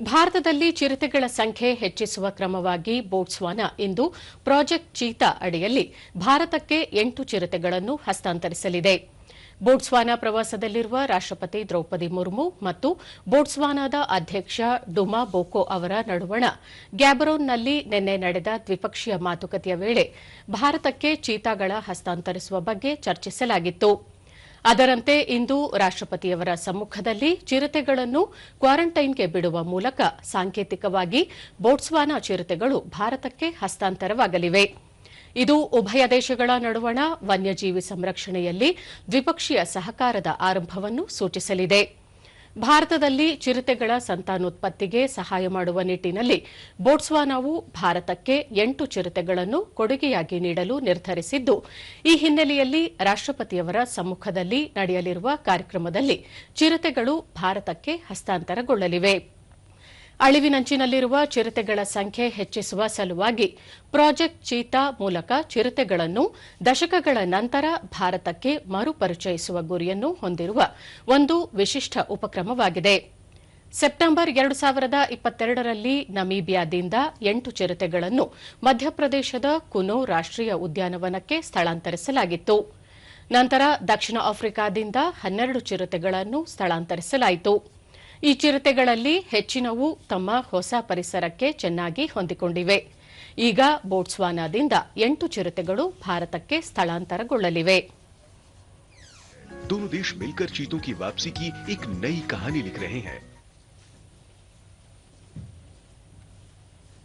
ಭಾರತದಲ್ಲಿ ಚಿರತೆಗಳ ಸಂಖ್ಯೆ ಹೆಚ್ಚಿಸುವ ಕ್ರಮವಾಗಿ ಬೋಟ್ಸ್ವಾನಾ ಇಂದು ಪ್ರಾಜೆಕ್ಟ್ ಚೀತಾ ಅಡಿಯಲ್ಲಿ ಭಾರತಕ್ಕೆ ಎಂಟು ಚಿರತೆಗಳನ್ನು ಹಸ್ತಾಂತರಿಸಲಿದೆ. ಬೋಟ್ಸ್ವಾನಾ ಪ್ರವಾಸದಲ್ಲಿರುವ ರಾಷ್ಟಪತಿ ದ್ರೌಪದಿ ಮುರ್ಮು ಮತ್ತು ಬೋಟ್ಸ್ವಾನಾದ ಅಧ್ಯಕ್ಷ ಡುಮಾ ಬೋಕೋ ಅವರ ನಡುವಣ ಗ್ಯಾಬರೋನ್ನಲ್ಲಿ ನಿನ್ನೆ ನಡೆದ ದ್ವಿಪಕ್ಷೀಯ ಮಾತುಕತೆಯ ವೇಳೆ ಭಾರತಕ್ಕೆ ಚೀತಾಗಳ ಹಸ್ತಾಂತರಿಸುವ ಬಗ್ಗೆ ಚರ್ಚಿಸಲಾಗಿತ್ತು. ಅದರಂತೆ ಇಂದು ರಾಷ್ಟಪತಿಯವರ ಸಮ್ಮುಖದಲ್ಲಿ ಚಿರತೆಗಳನ್ನು ಕ್ವಾರಂಟೈನ್ಗೆ ಬಿಡುವ ಮೂಲಕ ಸಾಂಕೇತಿಕವಾಗಿ ಬೋಟ್ಸ್ವಾನಾ ಚಿರತೆಗಳು ಭಾರತಕ್ಕೆ ಹಸ್ತಾಂತರವಾಗಲಿವೆ. ಇದು ಉಭಯ ದೇಶಗಳ ನಡುವಣ ವನ್ಯಜೀವಿ ಸಂರಕ್ಷಣೆಯಲ್ಲಿ ದ್ವಿಪಕ್ಷೀಯ ಸಹಕಾರದ ಆರಂಭವನ್ನು ಸೂಚಿಸಲಿದೆ. ಭಾರತದಲ್ಲಿ ಚಿರತೆಗಳ ಸಂತಾನೋತ್ಪತ್ತಿಗೆ ಸಹಾಯ ಮಾಡುವ ನಿಟ್ಟಿನಲ್ಲಿ ಬೋಟ್ಸ್ವಾನಾವು ಭಾರತಕ್ಕೆ ಎಂಟು ಚಿರತೆಗಳನ್ನು ಕೊಡುಗೆಯಾಗಿ ನೀಡಲು ನಿರ್ಧರಿಸಿದ್ದು, ಈ ಹಿನ್ನೆಲೆಯಲ್ಲಿ ರಾಷ್ಟಪತಿಯವರ ಸಮ್ಮುಖದಲ್ಲಿ ನಡೆಯಲಿರುವ ಕಾರ್ಯಕ್ರಮದಲ್ಲಿ ಚಿರತೆಗಳು ಭಾರತಕ್ಕೆ ಹಸ್ತಾಂತರಗೊಳ್ಳಲಿವೆ. ಅಳಿವಿನಂಚಿನಲ್ಲಿರುವ ಚಿರತೆಗಳ ಸಂಖ್ಯೆ ಹೆಚ್ಚಿಸುವ ಸಲುವಾಗಿ ಪ್ರಾಜೆಕ್ಟ್ ಚೀತಾ ಮೂಲಕ ಚಿರತೆಗಳನ್ನು ದಶಕಗಳ ನಂತರ ಭಾರತಕ್ಕೆ ಮರುಪರಿಚಯಿಸುವ ಗುರಿಯನ್ನು ಹೊಂದಿರುವ ಒಂದು ವಿಶಿಷ್ಟ ಉಪಕ್ರಮವಾಗಿದೆ. ಸೆಪ್ಟೆಂಬರ್ ಎರಡು ಸಾವಿರದ ಇಪ್ಪತ್ತೆರಡರಲ್ಲಿ ನಮೀಬಿಯಾದಿಂದ ಎಂಟು ಚಿರತೆಗಳನ್ನು ಮಧ್ಯಪ್ರದೇಶದ ಕುನೋ ರಾಷ್ಟೀಯ ಉದ್ಯಾನವನಕ್ಕೆ ಸ್ಥಳಾಂತರಿಸಲಾಗಿತ್ತು. ನಂತರ ದಕ್ಷಿಣ ಆಫ್ರಿಕಾದಿಂದ ಹನ್ನೆರಡು ಚಿರತೆಗಳನ್ನು ಸ್ಥಳಾಂತರಿಸಲಾಯಿತು. ಈ ಚಿರತೆಗಳಲ್ಲಿ ಹೆಚ್ಚಿನವು ತಮ್ಮ ಹೊಸ ಪರಿಸರಕ್ಕೆ ಚೆನ್ನಾಗಿ ಹೊಂದಿಕೊಂಡಿವೆ ಈಗ ಬೋಟ್ಸ್ವಾನಾದಿಂದ ಎಂಟು ಚಿರತೆಗಳು ಭಾರತಕ್ಕೆ ಸ್ಥಳಾಂತರಗೊಳ್ಳಲಿವೆ दोनों देश मिलकर चीतों की वापसी की एक नई कहानी लिख रहे हैं